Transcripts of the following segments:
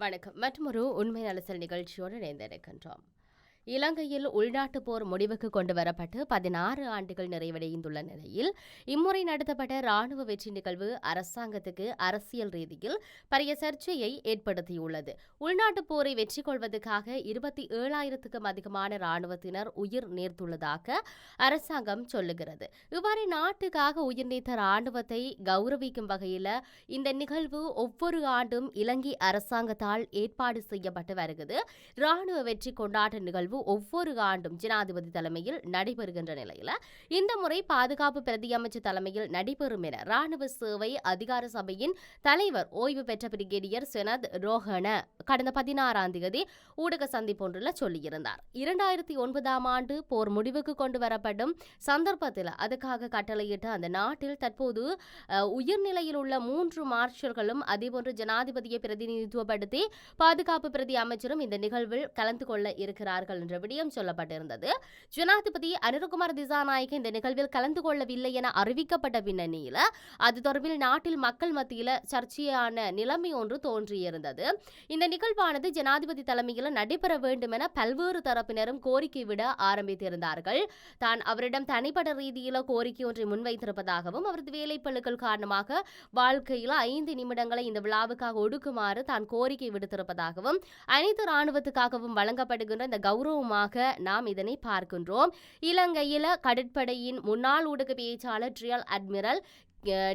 வணக்கம். மற்றொரு உண்மை அலசல் நிகழ்ச்சியோடு இணைந்திருக்கின்றோம். இலங்கையில் உள்நாட்டு போர் முடிவுக்கு கொண்டு வரப்பட்டு பதினாறு ஆண்டுகள் நிறைவடைந்துள்ள நிலையில் இம்முறை நடத்தப்பட்ட ராணுவ வெற்றி நிகழ்வு அரசாங்கத்துக்கு அரசியல் ரீதியில் பரிய சர்ச்சையை ஏற்படுத்தியுள்ளது. உள்நாட்டு போரை வெற்றி கொள்வதற்காக இருபத்தி ஏழாயிரத்துக்கும் அதிகமான ராணுவத்தினர் உயிர் நேர்த்துள்ளதாக அரசாங்கம் சொல்லுகிறது. இவ்வாறு நாட்டுக்காக உயிர் நீத்த ராணுவத்தை கௌரவிக்கும் வகையில் இந்த நிகழ்வு ஒவ்வொரு ஆண்டும் இலங்கை அரசாங்கத்தால் ஏற்பாடு செய்யப்பட்டு வருகிறது. ராணுவ வெற்றி கொண்டாட்ட நிகழ்வு ஒவ்வொரு ஆண்டும் ஜனாதிபதி தலைமையில் நடைபெறுகின்ற நிலையில் இந்த முறை பாதுகாப்பு பிரதியமைச்சர் தலைமையில் நடைபெறும் என ராணுவ சேவை அதிகார சபையின் தலைவர் ஓய்வு பெற்ற பிரிகேடியர் செனத் ரோஹன கடந்த பதினாறாம் தேதி ஊடக சந்திப்பொன்றில் சொல்லியிருந்தார். இரண்டாயிரத்தி ஒன்பதாம் ஆண்டு போர் முடிவுக்கு கொண்டு வரப்படும் சந்தர்ப்பத்தில் அதுக்காக கட்டளையிட்ட அந்த நாட்டில் தற்போது உயர்நிலையில் உள்ள மூன்று மார்ஷல்களும் அதேபோன்று ஜனாதிபதியை பிரதிநிதித்துவப்படுத்தி பாதுகாப்பு பிரதி அமைச்சரும் இந்த நிகழ்வில் கலந்து கொள்ள இருக்கிறார்கள் என்ற விடயம் சொல்லப்பட்டிருந்தது. ஜனாதிபதி அனுரகுமார் திசாநாயக்க இந்த நிகழ்வில் கலந்து கொள்ளவில்லை என அறிவிக்கப்பட்ட பின்னணியில் அது தொடர்பில் நாட்டில் மக்கள் மத்தியில் சர்ச்சையான நிலைமை ஒன்று தோன்றியிருந்தது. இந்த நிகழ்வானது ஜனாதிபதி தலைமையில் நடைபெற வேண்டும் என பல்வேறு தரப்பினரும் கோரிக்கை விட ஆரம்பித்திருந்தார்கள். தான் அவரிடம் தனிப்பட்ட ரீதியில் கோரிக்கை ஒன்றை முன்வைத்திருப்பதாகவும் அவரது வேலைப்பழுக்கள் காரணமாக வாழ்க்கையில் ஐந்து நிமிடங்களை இந்த விழாவுக்காக ஒடுக்குமாறு தான் கோரிக்கை விடுத்திருப்பதாகவும் அனைத்து ராணுவத்துக்காகவும் வழங்கப்படுகின்ற இந்த கௌரவமாக நாம் இதனை பார்க்கின்றோம். இலங்கையில் கடற்படையின் முன்னாள் ஊடக பேச்சாளர் ட்ரியல் அட்மிரல்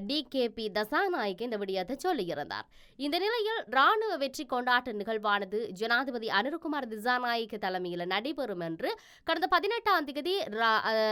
டிகேபி தசாநாயக்க தசாநாயக் இந்த விடயத்தை சொல்லியிருந்தார். இந்த நிலையில் ராணுவ வெற்றி கொண்டாட்ட நிகழ்வானது ஜனாதிபதி அனுருகுமார் திசாநாயக்க தலைமையில் நடைபெறும் என்று கடந்த பதினெட்டாம் தேதி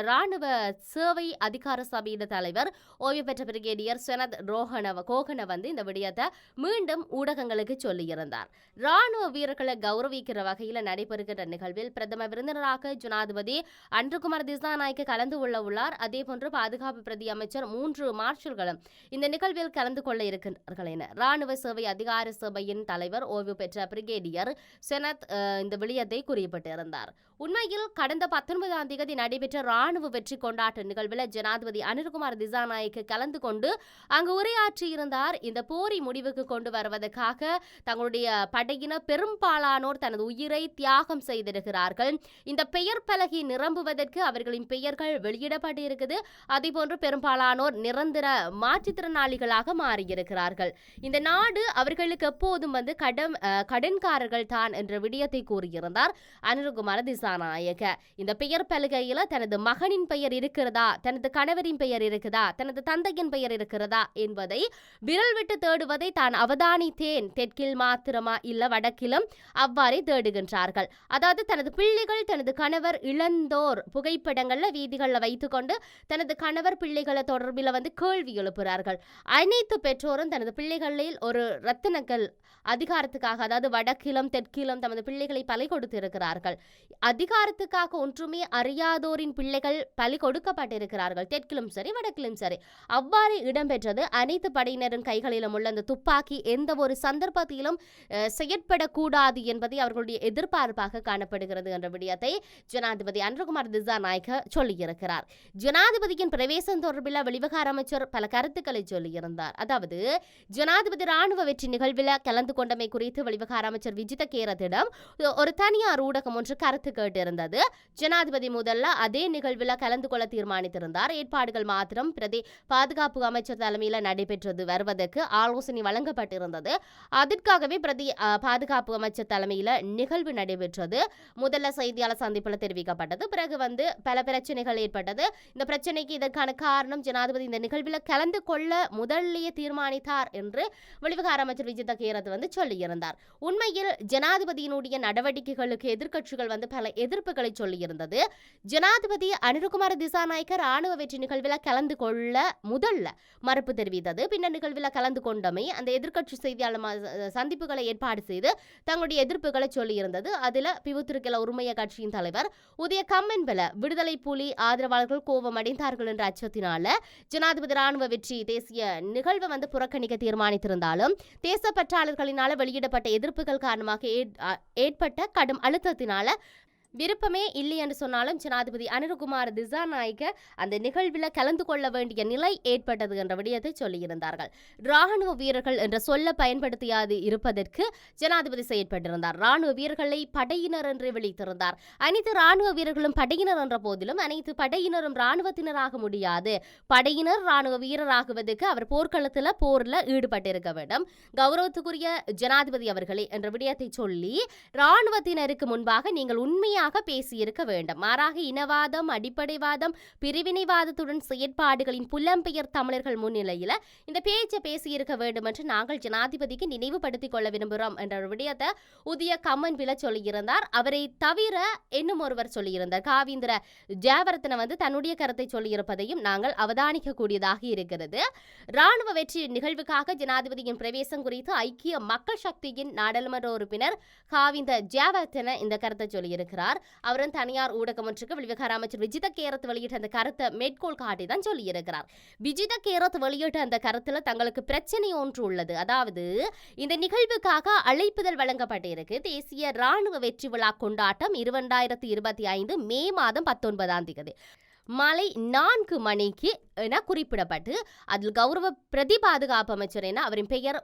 ராணுவ சேவை அதிகார சபையின் தலைவர் ஓய்வு பெற்ற பிரிகேடியர் செனத் ரோஹனவ கோகன வந்து இந்த விடயத்தை மீண்டும் ஊடகங்களுக்கு சொல்லியிருந்தார். ராணுவ வீரர்களை கௌரவிக்கிற வகையில் நடைபெறுகின்ற நிகழ்வில் பிரதம விருந்தினராக ஜனாதிபதி அன்றுகுமார் திசாநாயக்க கலந்து கொள்ள உள்ளார். அதேபோன்று பாதுகாப்பு பிரதி அமைச்சர் மூன்று மார்ச் மார்ஷல்களும் இந்த நிகழ்வில் கலந்து கொள்ள இருக்கிறார்கள் என ராணுவ சேவை அதிகார சபையின் தலைவர் ஓய்வு பெற்ற பிரிகேடியர் செனத் இந்த விடயத்தை குறிப்பிட்டிருந்தார். உண்மையில் கடந்த பத்தொன்பதாம் தேதி நடைபெற்ற ராணுவ வெற்றி கொண்டாட்ட நிகழ்வில் ஜனாதிபதி அனில்குமார் திசாநாயக்கு கலந்து கொண்டு அங்கு உரையாற்றியிருந்தார். இந்த போரை முடிவுக்கு கொண்டு வருவதற்காக தங்களுடைய படையினர் பெரும்பாலானோர் தனது உயிரை தியாகம் செய்திருக்கிறார்கள். இந்த பெயர் பலகை நிரம்புவதற்கு அவர்களின் பெயர்கள் வெளியிடப்பட்டிருக்குது. அதேபோன்று பெரும்பாலானோர் நிரந்தர மாற்றுத்திறனாளிகளாக மாறியிருக்கிறார்கள். இந்த நாடு அவர்களுக்கு எப்போதும் வந்து கடன் கடன்காரர்கள் தான் என்ற விடயத்தை கூறியிருந்தார் அனுருகுமார திசாநாயக இந்த பெயர் பலகையில் தனது மகனின் பெயர் இருக்கிறதா? தனது கணவரின் பெயர் இருக்குதா? தனது தந்தையின் பெயர் இருக்கிறதா? என்பதை விரல் விட்டு தேடுவதை தான் அவதானித்தேன். தெற்கில் மாத்திரமா இல்ல வடக்கிலும் அவ்வாறே தேடுகின்றார்கள். அதாவது தனது பிள்ளைகள் தனது கணவர் இழந்தோர் புகைப்படங்கள்ல வீதிகளில் வைத்துக்கொண்டு தனது கணவர் பிள்ளைகளை தொடர்பில் வந்து கேள்வி கேள்வி எழுப்புகிறார்கள். அனைத்து பெற்றோரும் தனது பிள்ளைகளில் ஒரு ரத்தினக்கல் அதிகாரத்துக்காக அதாவது வடக்கிலும் தெற்கிலும் தமது பிள்ளைகளை பலி கொடுத்திருக்கிறார்கள். அதிகாரத்துக்காக ஒன்றுமே அறியாதோரின் பிள்ளைகள் பலி கொடுக்கப்பட்டிருக்கிறார்கள். தெற்கிலும் சரி வடக்கிலும் சரி. அவ்வாறு இடம்பெற்றது. அனைத்து படையினரின் கைகளிலும் உள்ள அந்த துப்பாக்கி எந்த ஒரு சந்தர்ப்பத்திலும் செயற்படக்கூடாது என்பதை அவர்களுடைய எதிர்பார்ப்பாக காணப்படுகிறது என்ற விடயத்தை ஜனாதிபதி அன்றகுமார் திசா நாயக்க சொல்லியிருக்கிறார். ஜனாதிபதியின் பிரவேசம் தொடர்பில் வெளிவகார அமைச்சர் பல கருத்துக்களை சொல்லியிருந்தார் அதாவது ஜனாதிபதி ராணுவ வெற்றி நிகழ்வில் கலந்து கொண்டமை குறித்து வெளிவகார அமைச்சர் விஜித கேரத்திடம் ஒரு தனியார் ஊடகம் ஒன்று கருத்து கேட்டிருந்தது. ஜனாதிபதி முதல்ல அதே நிகழ்வில் கலந்து கொள்ள தீர்மானித்திருந்தார். ஏற்பாடுகள் மாத்திரம் பிரதி பாதுகாப்பு அமைச்சர் தலைமையில் நடைபெற்றது வருவதற்கு ஆலோசனை வழங்கப்பட்டிருந்தது. அதற்காகவே பிரதி பாதுகாப்பு அமைச்சர் தலைமையில் நிகழ்வு நடைபெற்றது. முதல்ல செய்தியாளர் சந்திப்பில் தெரிவிக்கப்பட்டது. பிறகு வந்து பல பிரச்சனைகள் ஏற்பட்டது. இந்த பிரச்சனைக்கு இதற்கான காரணம் ஜனாதிபதி இந்த நிகழ்வில் கலந்து கொள்ள முதல்லையே தீர்மானித்தார் என்று வெளிவிகார அமைச்சர் விஜித கேரத் வந்து சொல்லியிருந்தார். உண்மையில் ஜனாதிபதியினுடைய நடவடிக்கைகளுக்கு எதிர்க்கட்சிகள் வந்து பல எதிர்ப்புகளை சொல்லியிருந்தது. ஜனாதிபதி அனிருகுமார திசாநாயக்க ராணுவ வெற்றி நிகழ்வில் கலந்து கொள்ள முதல்ல மறுப்பு தெரிவித்தது. பின்னர் நிகழ்வில் கலந்து கொண்டமை அந்த எதிர்க்கட்சி செய்தியாளர் சந்திப்புகளை ஏற்பாடு செய்து தங்களுடைய எதிர்ப்புகளை சொல்லியிருந்தது. அதில் பிவுத்திருக்கல உரிமைய கட்சியின் தலைவர் உதய கம்மன்பல விடுதலை புலி ஆதரவாளர்கள் கோபம் அடைந்தார்கள் என்ற அச்சத்தினால ஜனாதிபதி இராணுவ வெற்றி தேசிய நிகழ்வை வந்து புறக்கணிக்க தீர்மானித்திருந்தாலும் தேச பற்றாளர்களினால வெளியிடப்பட்ட எதிர்ப்புகள் காரணமாக ஏற்பட்ட கடும் அழுத்தத்தினால விருப்பமே இல்லை என்று சொன்னாலும் ஜனாதிபதி அனிருகுமார் திசாநாயக்க அந்த நிகழ்வில் கலந்து கொள்ள வேண்டிய நிலை ஏற்பட்டது என்ற விடயத்தை சொல்லியிருந்தார்கள். ராணுவ வீரர்கள் என்ற சொல்ல பயன்படுத்தியாது இருப்பதற்கு ஜனாதிபதி செயற்பட்டிருந்தார். ராணுவ வீரர்களை படையினர் என்று விழித்திருந்தார். அனைத்து ராணுவ வீரர்களும் படையினர் என்ற போதிலும் அனைத்து படையினரும் ராணுவத்தினராக முடியாது. படையினர் ராணுவ வீரராகுவதற்கு அவர் போர்க்களத்தில் போரில் ஈடுபட்டிருக்க வேண்டும். கௌரவத்துக்குரிய ஜனாதிபதி அவர்களே என்ற விடயத்தை சொல்லி ராணுவத்தினருக்கு முன்பாக நீங்கள் உண்மையாக பேசியிருக்க வேண்டும். மாறாக இனவாதம் அடிப்படைவாதம் பிரிவினைவாதத்துடன் செயற்பாடுகளின் புலம்பெயர் தமிழர்கள் முன்னிலையில் இந்த பேச்சை பேசியிருக்க வேண்டும் என்று நாங்கள் ஜனாதிபதிக்கு நினைவுபடுத்திக் கொள்ள விரும்புகிறோம் என்ற ஒரு விடயத்தை உதய கம்மன் வில சொல்லியிருந்தார். அவரை தவிர இன்னும் ஒருவர் சொல்லியிருந்தார். காவிந்திர ஜெயவர்த்தன வந்து தன்னுடைய கருத்தை சொல்லியிருப்பதையும் நாங்கள் அவதானிக்கக்கூடியதாக இருக்கிறது. ராணுவ வெற்றி நிகழ்வுக்காக ஜனாதிபதியின் பிரவேசம் குறித்து ஐக்கிய மக்கள் சக்தியின் நாடாளுமன்ற உறுப்பினர் காவிந்த ஜெயவர்த்தன இந்த கருத்தை சொல்லியிருக்கிறார். அவரும் தனியார் ஊடகம் ஒன்றுக்கு வெளிவிகார அமைச்சர் விஜித கேரத் வெளியிட்ட அந்த கருத்தை மேற்கோள் காட்டி தான் சொல்லியிருக்கிறார் விஜித கேரத் வெளியிட்ட அந்த கருத்துல தங்களுக்கு பிரச்சனை ஒன்று உள்ளது. அதாவது இந்த நிகழ்வுக்காக அழைப்புதல் வழங்கப்பட்டிருக்கு. தேசிய ராணுவ வெற்றி விழா கொண்டாட்டம் இரண்டாயிரத்தி இருபத்தி ஐந்து மே மாதம் பத்தொன்பதாம் தேதி. மாலை நான்கு மணிக்கு என குறிப்பிடப்பட்டு அதில் கௌரவ பிரதி பாதுகாப்பு அமைச்சர் என அவரின் பெயர்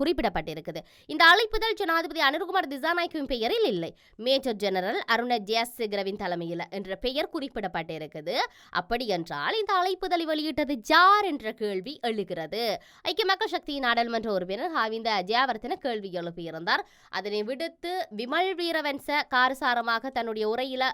குறிப்பிடப்பட்டிருக்குது. இந்த அழைப்புதல் ஜனாதிபதி அனுர்குமார் திசாநாயக்கின் பெயரில் இல்லை. மேஜர் ஜெனரல் அருண ஜெயசேகரவின் தலைமையில் என்ற பெயர் குறிப்பிடப்பட்டிருக்குது. அப்படி என்றால் இந்த அழைப்புதலை வெளியிட்டது ஜார் என்ற கேள்வி எழுகிறது. ஐக்கிய மக்கள் சக்தியின் நாடாளுமன்ற உறுப்பினர் ஹாவிந்த ஜெயாவர்த்தன கேள்வி எழுப்பியிருந்தார். அதனை விடுத்து விமல் வீரவன்ச காரசாரமாக தன்னுடைய உரையில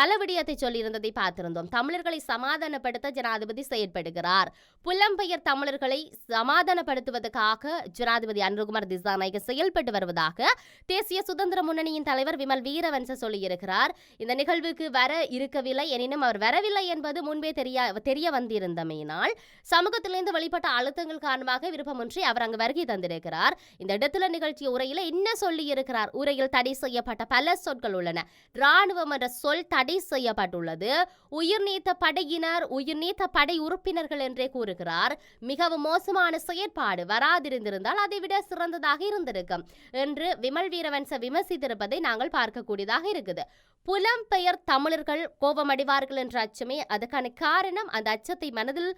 பல விடயத்தை சொல்லியிருந்ததை பார்த்திருந்தோம். தமிழர்களை சமாதானப்படுத்த ஜனாதிபதி செயற்படுகிறார். புலம்பெயர் தமிழர்களை சமாதானப்படுத்துவதற்காக ஜனாதிபதி அனுகுமார் திசாநாயக செயல்பட்டு வருவதாக தேசிய சுதந்திர முன்னணியின் தலைவர் விமல் வீரவன்ச சொல்லியிருக்கிறார். இந்த நிகழ்வுக்கு வர இருக்கவில்லை எனினும் அவர் வரவில்லை என்பது முன்பே தெரிய தெரிய வந்திருந்தமையினால் சமூகத்திலிருந்து வெளிப்பட்ட அழுத்தங்கள் காரணமாக விருப்பமின்றி அவர் அங்கு வருகை தந்திருக்கிறார். இந்த இடத்துல நிகழ்ச்சிய உரையில என்ன சொல்லி இருக்கிறார் உரையில் தடை செய்யப்பட்ட பல சொற்கள் உள்ளன. ராணுவம் என்ற சொல் தடை செய்யப்பட்டுள்ளது. உயிர் நீத்த படையினர் உயிர் நீத்த படை உறுப்பினர்கள் என்றே கூறுகிறார். மிகவும் மோசமான செயற்பாடு வராதிருந்திருந்தால் அதை விட சிறந்ததாக இருந்திருக்கும் என்று விமல் வீரவன்ச விமர்சித்திருப்பதை நாங்கள் பார்க்கக்கூடியதாக இருக்குது. புலம்பெயர் தமிழர்கள் கோபமடைவார்கள் என்ற அச்சமே அதுக்கான காரணம் அந்த அச்சத்தை மனதில்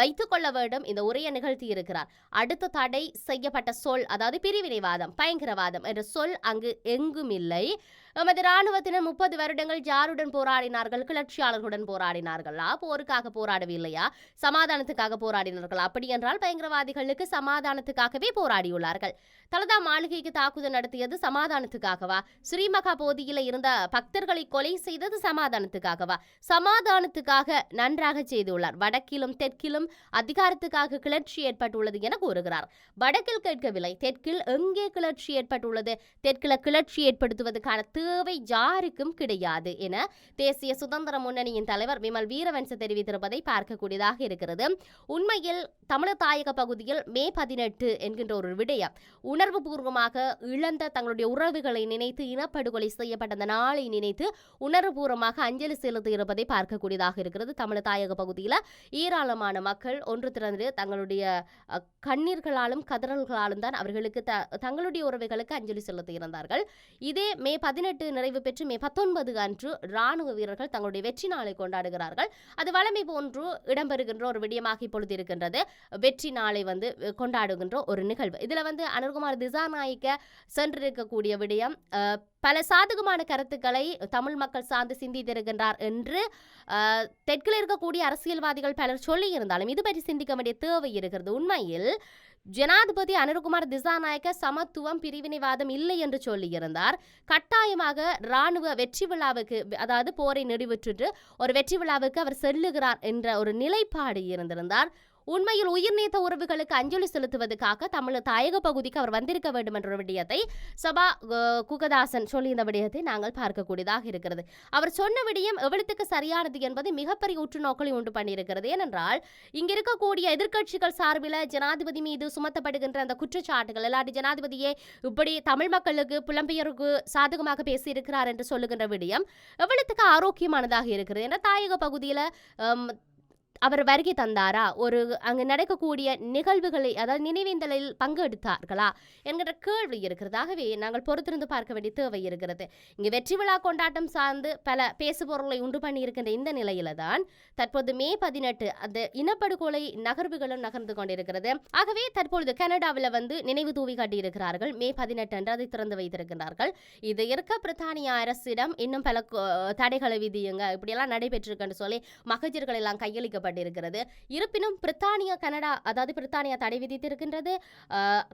வைத்துக் கொள்ள வேண்டும் இந்த உரையை நிகழ்த்தி இருக்கிறார் அடுத்த தடை செய்யப்பட்ட சொல் அதாவது பிரிவினைவாதம் பயங்கரவாதம் என்ற சொல் அங்கு எங்கும் இல்லை எமது இராணுவத்தினர் முப்பது வருடங்கள் யாருடன் போராடினார்கள் கிளர்ச்சியாளர்களுடன் போராடினார்களா. போருக்காக போராடவில்லையா? சமாதானத்துக்காக போராடினார்களா. அப்படி என்றால் பயங்கரவாதிகளுக்கு சமாதானத்துக்காகவே போராடியுள்ளார்கள். தலதா மாளிகைக்கு தாக்குதல் நடத்தியது சமாதானத்துக்காகவா? ஸ்ரீமகா போதியில இருந்த பக்தர்களை கொலை செய்தது சமாதானத்துக்காகவா? சமாதானத்துக்காக நன்றாக செய்துள்ளார். வடக்கிலும் தெற்கிலும் அதிகாரத்துக்காக கிளர்ச்சி ஏற்பட்டுள்ளது என கூறுகிறார். வடக்கில் கேட்கவில்லை. தெற்கில் எங்கே கிளர்ச்சி ஏற்பட்டுள்ளது? தெற்கில கிளர்ச்சி ஏற்படுத்துவதற்கான தேவை யாருக்கும் கிடையாது என தேசிய சுதந்திர முன்னணியின் தலைவர் விமல் வீரவன்ச தெரிவித்திருப்பதை பார்க்கக்கூடியதாக இருக்கிறது. உண்மையில் தமிழர் தாயக பகுதியில் மே பதினெட்டு என்கின்ற ஒரு விடயம் உணர்வு பூர்வமாக இழந்த தங்களுடைய உறவுகளை நினைத்து இனப்படுகொலை செய்யப்பட்ட அந்த நாளை நினைத்து உணர்வுபூர்வமாக அஞ்சலி செலுத்தி இருப்பதை பார்க்கக்கூடியதாக இருக்கிறது. தமிழ் தாயக பகுதியில் ஏராளமான மக்கள் ஒன்று திறந்து தங்களுடைய கண்ணீர்களாலும் கதறல்களாலும் தான் அவர்களுக்கு த தங்களுடைய உறவுகளுக்கு அஞ்சலி செலுத்தி இருந்தார்கள். இதே மே பதினெட்டு நிறைவு பெற்று மே பத்தொன்பது அன்று ராணுவ வீரர்கள் தங்களுடைய வெற்றி நாளை கொண்டாடுகிறார்கள். அது வளமை போன்று இடம்பெறுகின்ற ஒரு விடயமாக இப்பொழுது இருக்கின்றது. வெற்றி நாளை வந்து கொண்டாடுகின்ற ஒரு நிகழ்வு. இதுல வந்து அனுர்குமார் திசாநாயக்க சென்றிருக்கக்கூடிய விடயம் பல சாதகமான கருத்துக்களை தமிழ் மக்கள் சார்ந்து சிந்தித்திருக்கின்றார் என்று தெற்கில் இருக்கக்கூடிய அரசியல்வாதிகள் பலர் சொல்லி இருந்தாலும் இது பற்றி சிந்திக்க வேண்டிய தேவை இருக்கிறது. உண்மையில் ஜனாதிபதி அனுர்குமார் திசாநாயக்க சமத்துவம் பிரிவினைவாதம் இல்லை என்று சொல்லியிருந்தார். கட்டாயமாக ராணுவ வெற்றி விழாவுக்கு அதாவது போரை நெடுவிட்டு ஒரு வெற்றி விழாவுக்கு அவர் செல்லுகிறார் என்ற ஒரு நிலைப்பாடு இருந்திருந்தார். உண்மையில் உயிர் நீத்த உறவுகளுக்கு அஞ்சலி செலுத்துவதற்காக தமிழ் தாயக பகுதிக்கு அவர் வந்திருக்க வேண்டும் என்ற ஒரு விடயத்தை சபா குகதாசன் சொல்லியிருந்த விடயத்தை நாங்கள் பார்க்கக்கூடியதாக இருக்கிறது. அவர் சொன்ன விடயம் எவ்வளத்துக்கு சரியானது என்பது மிகப்பெரிய உற்றுநோக்களை உண்டு பண்ணியிருக்கிறது. ஏனென்றால் இங்க இருக்கக்கூடிய எதிர்க்கட்சிகள் சார்பில் ஜனாதிபதி மீது சுமத்தப்படுகின்ற அந்த குற்றச்சாட்டுகள் இல்லாட்டி ஜனாதிபதியே இப்படி தமிழ் மக்களுக்கு புலம்பெயருக்கு சாதகமாக பேசியிருக்கிறார் என்று சொல்லுகின்ற விடயம் எவ்வளத்துக்கு ஆரோக்கியமானதாக இருக்கிறது ஏன்னா தாயக பகுதியில் அவர் வருகை தந்தாரா? ஒரு அங்கு நடக்கக்கூடிய நிகழ்வுகளை அதாவது நினைவேந்தலில் பங்கெடுத்தார்களா? என்கிற கேள்வி இருக்கிறது ஆகவே நாங்கள் பொறுத்திருந்து பார்க்க வேண்டிய தேவை இருக்கிறது. இங்கு வெற்றி விழா கொண்டாட்டம் சார்ந்து பல பேசுபொருளை உண்டு பண்ணியிருக்கின்ற இந்த நிலையில தான் தற்போது மே பதினெட்டு அந்த இனப்படுகொலை நகர்வுகளும் நகர்ந்து கொண்டிருக்கிறது. ஆகவே தற்பொழுது கனடாவில் வந்து நினைவு தூவி காட்டியிருக்கிறார்கள். மே பதினெட்டு அன்று அதை திறந்து வைத்திருக்கிறார்கள் இது இருக்க பிரித்தானிய அரசிடம் இன்னும் பல தடைகளை விதியுங்க. இப்படியெல்லாம் நடைபெற்றிருக்குன்னு சொல்லி மகஜர்கள் எல்லாம் கையளிக்கப்பட்டு கையளிக்கப்பட்டிருக்கிறது இருப்பினும் பிரித்தானியா கனடா அதாவது பிரித்தானியா தடை விதித்திருக்கின்றது.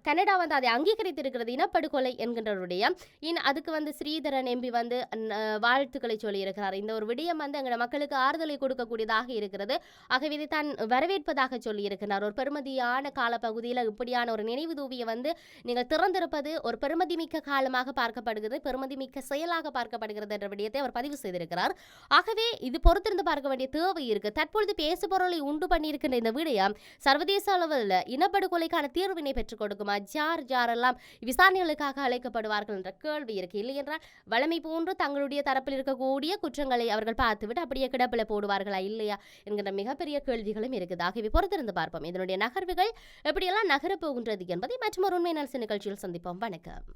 கனடா வந்து அதை அங்கீகரித்திருக்கிறது. இனப்படுகொலை என்கின்றவருடைய இன் அதுக்கு வந்து ஸ்ரீதரன் எம்பி வந்து வாழ்த்துக்களை சொல்லியிருக்கிறார். இந்த ஒரு விடயம் வந்து எங்களோட மக்களுக்கு ஆறுதலை கொடுக்கக்கூடியதாக இருக்கிறது. ஆகவே இதை தான் வரவேற்பதாக சொல்லியிருக்கிறார். ஒரு பெருமதியான காலப்பகுதியில் இப்படியான ஒரு நினைவு தூவியை வந்து நீங்கள் திறந்திருப்பது ஒரு பெருமதிமிக்க காலமாக பார்க்கப்படுகிறது பெருமதிமிக்க செயலாக பார்க்கப்படுகிறது என்ற விடயத்தை அவர் பதிவு செய்திருக்கிறார். ஆகவே இது பொறுத்திருந்து பார்க்க வேண்டிய தேவை இருக்கு. தற்பொழுது பேசுபொருளை உண்டு பண்ணியிருக்கின்ற இந்த விடயம் சர்வதேச அளவில் இனப்படுகொலைக்கான தீர்வினை பெற்றுக் கொடுக்குமா? ஜார் ஜாரெல்லாம் விசாரணைகளுக்காக அழைக்கப்படுவார்கள் என்ற கேள்வி இருக்கு. இல்லை என்றால் வளமை போன்று தங்களுடைய தரப்பில் இருக்கக்கூடிய குற்றங்களை அவர்கள் பார்த்துவிட்டு அப்படியே கிடப்பில் போடுவார்களா? இல்லையா? என்கிற மிகப்பெரிய கேள்விகளும் இருக்குது. ஆகியவை பொறுத்திருந்து பார்ப்போம். இதனுடைய நகர்வுகள் எப்படியெல்லாம் நகரப் போகின்றது என்பதை மற்றும் ஒரு உண்மை நலசு நிகழ்ச்சியில் சந்திப்போம். வணக்கம்.